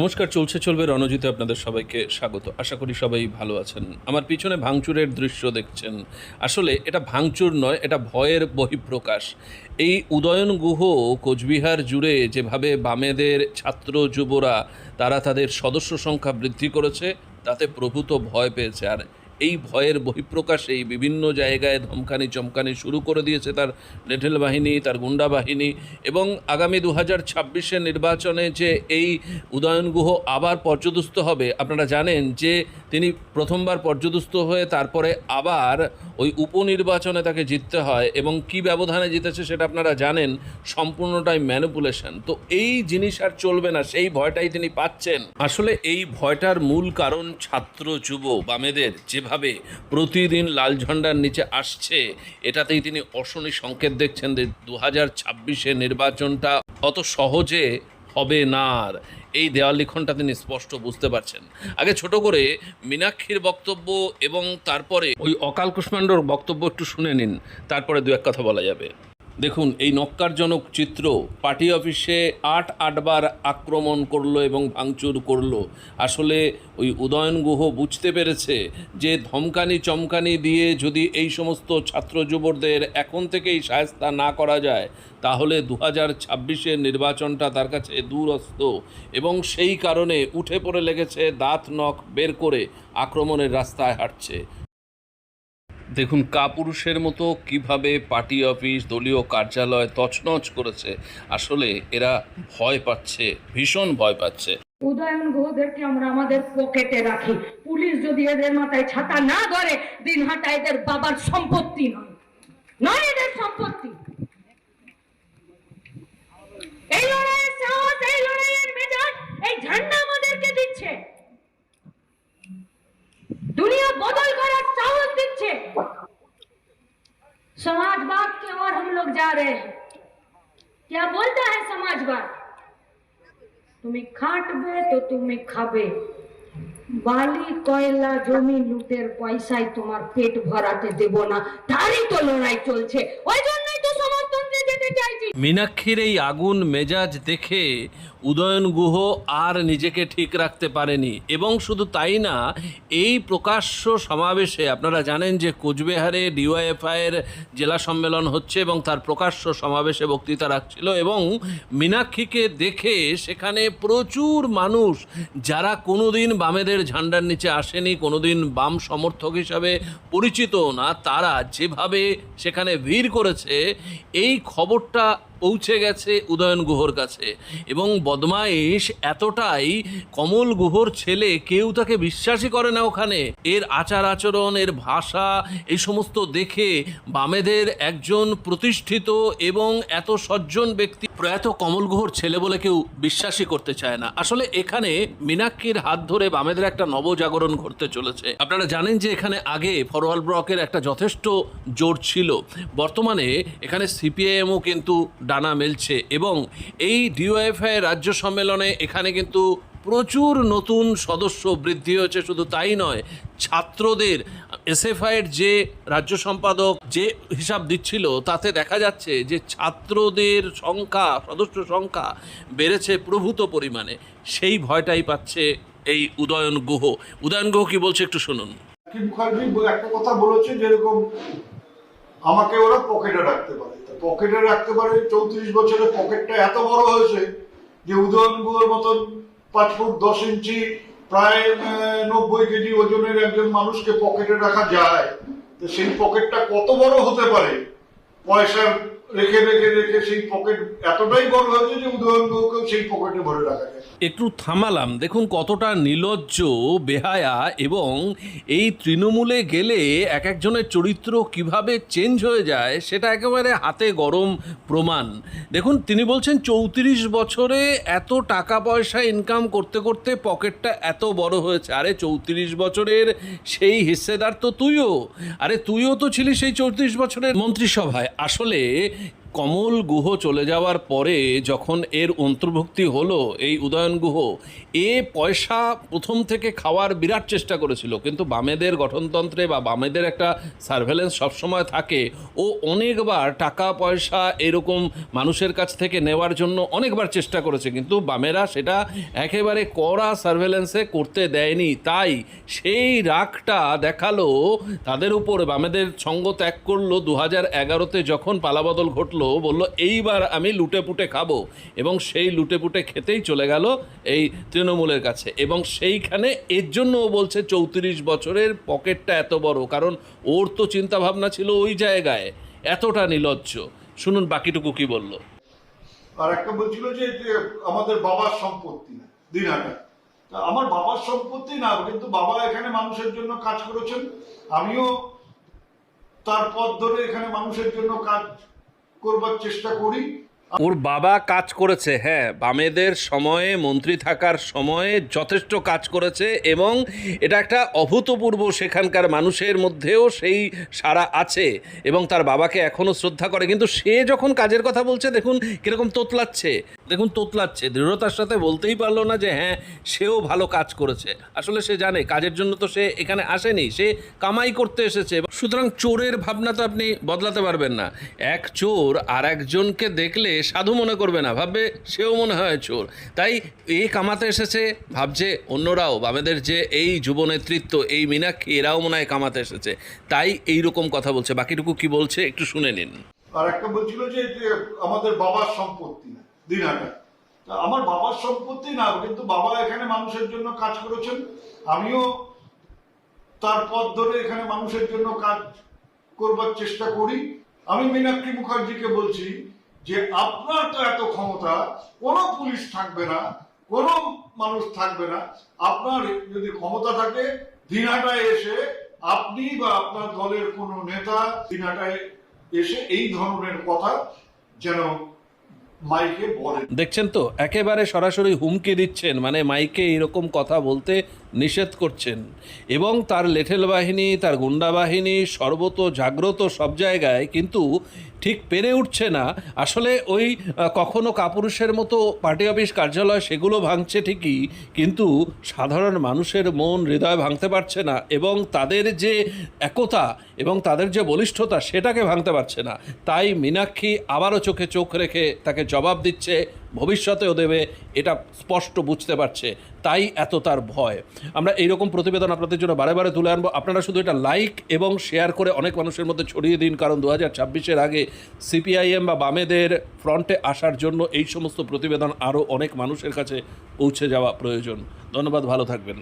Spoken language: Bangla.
নমস্কার, চলছে, চলবে রণজিতে আপনাদের সবাইকে স্বাগত। আশা করি সবাই ভালো আছেন। আমার পিছনে ভাঙচুরের দৃশ্য দেখছেন। আসলে এটা ভাঙচুর নয়, এটা ভয়ের বহিঃপ্রকাশ। এই উদয়ন গুহ কোচবিহার জুড়ে যেভাবে বামেদের ছাত্র যুবরা, তারা তাদের সদস্য সংখ্যা বৃদ্ধি করেছে, তাতে প্রভূত ভয় পেয়েছে। আর এই ভয়ের বহিঃপ্রকাশেই বিভিন্ন জায়গায় ধমকানি চমকানি শুরু করে দিয়েছে তার লেঠেল বাহিনী, তার গুন্ডা বাহিনী এবং আগামী দু হাজার ছাব্বিশের নির্বাচনে যে এই উদয়ন গুহ আবার পর্যদস্ত হবে, আপনারা জানেন যে তিনি প্রথমবার পর্যদস্ত হয়ে তারপরে আবার ওই উপনির্বাচনে তাকে জিততে হয় এবং কি ব্যবধানে জিতেছে সেটা আপনারা জানেন, সম্পূর্ণটাই ম্যানুপুলেশন। তো এই জিনিস আর চলবে না, সেই ভয়টাই তিনি পাচ্ছেন। আসলে এই ভয়টার মূল কারণ ছাত্র যুব বামেদের যেভাবে প্রতিদিন লাল ঝন্ডার নিচে আসছে। এটাতেই তিনি অশনি সংকেত দেখছেন যে দু হাজার ছাব্বিশে নির্বাচনটা অত সহজে হবে না আর। এই দেওয়াল লিখনটা তিনি স্পষ্ট বুঝতে পারছেন। আগে ছোট করে মীনাক্ষীর বক্তব্য এবং তারপরে ওই অকাল কুষ্মাণ্ডর বক্তব্য একটু শুনে নিন। তারপরে দু এক কথা বলা যাবে। দেখুন, এই নক্কারজনক চিত্র পার্টি অফিসে আট, আটবার আক্রমণ করল এবং ভাঙচুর করল। আসলে ওই উদয়ন গুহ বুঝতে পেরেছে যে ধমকানি, চমকানি দিয়ে যদি এই সমস্ত ছাত্র যুবকদের এখন থেকেই সায়স্তা না করা যায়, তাহলে দু হাজার ছাব্বিশের নির্বাচনটা তার কাছে দূরস্থ এবং সেই কারণে উঠে পড়ে লেগেছে দাঁত নখ বের করে আক্রমণের রাস্তায় হাঁটছে। দেখুন, কাপুরুষের মতো কীভাবে পার্টি অফিস, দলীয় কার্যালয় তছনছ করেছে, আসলে এরা ভয় পাচ্ছে, ভীষণ ভয় পাচ্ছে। উদয়ন ঘোষদেরকে আমরা আমাদের পকেটে রাখি। পুলিশ যদি এদের মাথায় ছাতা না ধরে দিন হাটা এদের বাবার সম্পত্তি নয়। নয় এদের সম্পত্তি। बोलता है समाजवाद তুমি খাটবে তো তুমি খাবে বালি কয়লা জমি লুটের পয়সায় তোমার পেট ভরাতে দেব না তারই তো লড়াই চলছে ওই জন্যই তো সমাজতন্ত্রে যেতে চাইছি মীনাক্ষীর এই আগুন মেজাজ দেখে উদয়ন গুহ আর নিজেকে ঠিক রাখতে পারেনি। এবং শুধু তাই না, এই প্রকাশ্য সমাবেশে আপনারা জানেন যে কোচবিহারে ডিওয়াইএফআইয়ের জেলা সম্মেলন হচ্ছে এবং তার প্রকাশ্য সমাবেশে বক্তৃতা রাখছিল এবং মীনাক্ষীকে দেখে সেখানে প্রচুর মানুষ, যারা কোনোদিন বামেদের ঝান্ডার নিচে আসেনি, কোনোদিন বাম সমর্থক হিসাবে পরিচিত না, তারা যেভাবে সেখানে ভিড় করেছে, এই খবরটা পৌঁছে গেছে উদয়ন গুহর কাছে। এবং বদমাইশ এতটাই কমল গুহর ছেলে, কেউ তাকে বিশ্বাসই করে না ওখানে। এর আচার আচরণ, এর ভাষা এই সমস্ত দেখে বামেদের একজন প্রতিষ্ঠিত এবং এত সজ্জন ব্যক্তি প্রয়াত কমল গুহর ছেলে বলে কেউ বিশ্বাসই করতে চায় না। আসলে এখানে মীনাক্ষীর হাত ধরে বামেদের একটা নবজাগরণ ঘটতে চলেছে। আপনারা জানেন যে এখানে আগে ফরওয়াল ব্লকের একটা যথেষ্ট জোর ছিল। বর্তমানে এখানে সিপিআইএমও কিন্তু ডানা মেলছে এবং এই ডিওএফআই রাজ্য সম্মেলনে এখানে কিন্তু প্রচুর নতুন সদস্য বৃদ্ধি হয়েছে। শুধু তাই নয়, ছাত্রদের এসএফআইয়ের যে রাজ্য সম্পাদক যে হিসাব দিচ্ছিল, তাতে দেখা যাচ্ছে যে ছাত্রদের সংখ্যা, সদস্য সংখ্যা বেড়েছে প্রভূত পরিমাণে। সেই ভয়টাই পাচ্ছে এই উদয়ন গুহ। উদয়ন গুহ কি বলছে একটু শুনুন। মুখার্জি একটা কথা বলেছে যেরকম আমাকে ওরা পকেটে রাখতে পারে। পকেটে রাখতে পারে চৌত্রিশ বছরের পকেটটা এত বড় হয়েছে যে উদয়ন গুহর মতন পাঁচ ফুট দশ ইঞ্চি প্রায় নব্বই কেজি ওজনের একজন মানুষকে পকেটে রাখা যায়। তো সেই পকেটটা কত বড় হতে পারে? পয়সা রেখে রেখে রেখে সেই পকেট এতটাই বড় হয়েছে যে উদয়ন গুহকেও সেই পকেটে ভরে রাখা একটু থামালাম। দেখুন কতটা নির্লজ্জ বেহায়া এবং এই তৃণমূলে গেলে এক একজনের চরিত্র কীভাবে চেঞ্জ হয়ে যায়, সেটা একেবারে হাতে গরম প্রমাণ। দেখুন, তিনি বলছেন চৌত্রিশ বছরে এত টাকা পয়সা ইনকাম করতে করতে পকেটটা এত বড় হয়েছে। আরে, চৌত্রিশ বছরের সেই হিস্সেদার তো তুইও। আরে, তুইও তো ছিলি সেই চৌত্রিশ বছরের মন্ত্রিসভায়। আসলে কমল গুহ চলে যাওয়ার পরে যখন এর অন্তর্ভুক্তি হলো, এই উদয়ন গুহ, এ পয়সা প্রথম থেকে খাওয়ার বিরাট চেষ্টা করেছিল। কিন্তু বামেদের গঠনতন্ত্রে বা বামেদের একটা সার্ভেলেন্স সবসময় থাকে। ও অনেকবার টাকা, পয়সা এরকম মানুষের কাছ থেকে নেওয়ার জন্য অনেকবার চেষ্টা করেছে। কিন্তু বামেরা সেটা একেবারে কড়া সার্ভেলেন্সে করতে দেয়নি। তাই সেই রাগটা দেখাল তাদের উপর। বামেদের সঙ্গ ত্যাগ করল দু হাজার এগারোতে যখন পালাবদল ঘটলো বলল এইবার আমি লুটে পুটে খাব। এবং সেই লুটে পুটে খেতেই চলে গেল এই তৃণমূলের কাছে। এবং সেইখানে এর জন্য ও বলছে, চৌত্রিশ বছরের পকেটটা এত বড়, কারণ ওর তো চিন্তা ভাবনা ছিল ওই জায়গায়। এতটা নিলজ্জ। শুনুন, বাকিটুকু কি বলল। আর একটা বলছিল যে আমাদের বাবার সম্পত্তি না, দিনহাটা। আমার বাবার সম্পত্তি না, কিন্তু বাবা এখানে মানুষের জন্য কাজ করেছেন। আমিও তার পথ ধরে এখানে মানুষের জন্য কাজ করবার চেষ্টা করি। ওর বাবা কাজ করেছে হ্যাঁ বামেদের সময়ে, মন্ত্রী থাকার সময়ে যথেষ্ট কাজ করেছে এবং এটা একটা অভূতপূর্ব সেখানকার মানুষের মধ্যেও সেই সারা আছে এবং তার বাবাকে এখনও শ্রদ্ধা করে। কিন্তু সে যখন কাজের কথা বলছে, দেখুন কীরকম তোতলাচ্ছে। দেখুন, তোতলাচ্ছে। দৃঢ়তার সাথে বলতেই পারল না যে হ্যাঁ সেও ভালো কাজ করেছে। আসলে সে জানে, কাজের জন্য তো সে এখানে আসেনি, সে কামাই করতে এসেছে। সুতরাং চোরের ভাবনা তো আপনি বদলাতে পারবেন না। এক চোর আর একজনকে দেখলে সাধু মনে করবে না, ভাববে সেও মনে হয় চোর। তাই এ কামাতে এসেছে, ভাবছে অন্যরাও, বামেদের যে এই যুব নেতৃত্ব, এই মীনাক্ষী, এরাও মনে হয় কামাতে এসেছে। তাই এই রকম কথা বলছে। বাকিটুকু কি বলছে, একটু শুনে নিন। আর একটা বলছিল যে আমাদের বাবার সম্পত্তি দিনহাটা তা আমার বাবার সম্পত্তি না, কিন্তু বাবা এখানে মানুষের জন্য কাজ করেছেন। আমিও তার পথ ধরে এখানে মানুষের জন্য কাজ করবার চেষ্টা করি। আমি মীনাক্ষী মুখার্জিকে বলছি যে, আপনার তো এত ক্ষমতা, কোনো পুলিশ থাকবে না, কোনো মানুষ থাকবে না। আপনার যদি ক্ষমতা থাকে, দিনহাটায় এসে আপনি বা আপনার দলের কোনো নেতা দিনাটায় এসে এই ধরনের কথা যেন দেখছেন তো একেবারে সরাসরি হুমকি দিচ্ছেন মানে মাইকে এরকম কথা বলতে নিষেধ করছেন। এবং তার লেঠেল বাহিনী, তার গুন্ডা বাহিনী, সর্বত জাগ্রত সব জায়গায় কিন্তু ঠিক পেরে উঠছে না। আসলে ওই কখনো কাপুরুষের মতো পার্টি অফিস কার্যালয় সেগুলো ভাঙছে ঠিকই, কিন্তু সাধারণ মানুষের মন, হৃদয় ভাঙতে পারছে না এবং তাদের যে একতা এবং তাদের যে বলিষ্ঠতা সেটাকে ভাঙতে পারছে না। তাই মীনাক্ষী আবারও চোখে চোখ রেখে তাকে জবাব দিচ্ছে ভবিষ্যতেও দেবে, এটা স্পষ্ট বুঝতে পারছে। তাই এত তার ভয়। আমরা এইরকম প্রতিবেদন আপনাদের জন্য বারে বারে তুলে আনব। আপনারা শুধু এটা লাইক এবং শেয়ার করে অনেক মানুষের মধ্যে ছড়িয়ে দিন, কারণ দু হাজার ছাব্বিশের আগে সিপিআইএম বা বামেদের ফ্রন্টে আসার জন্য এই সমস্ত প্রতিবেদন আরও অনেক মানুষের কাছে পৌঁছে যাওয়া প্রয়োজন। ধন্যবাদ, ভালো থাকবেন।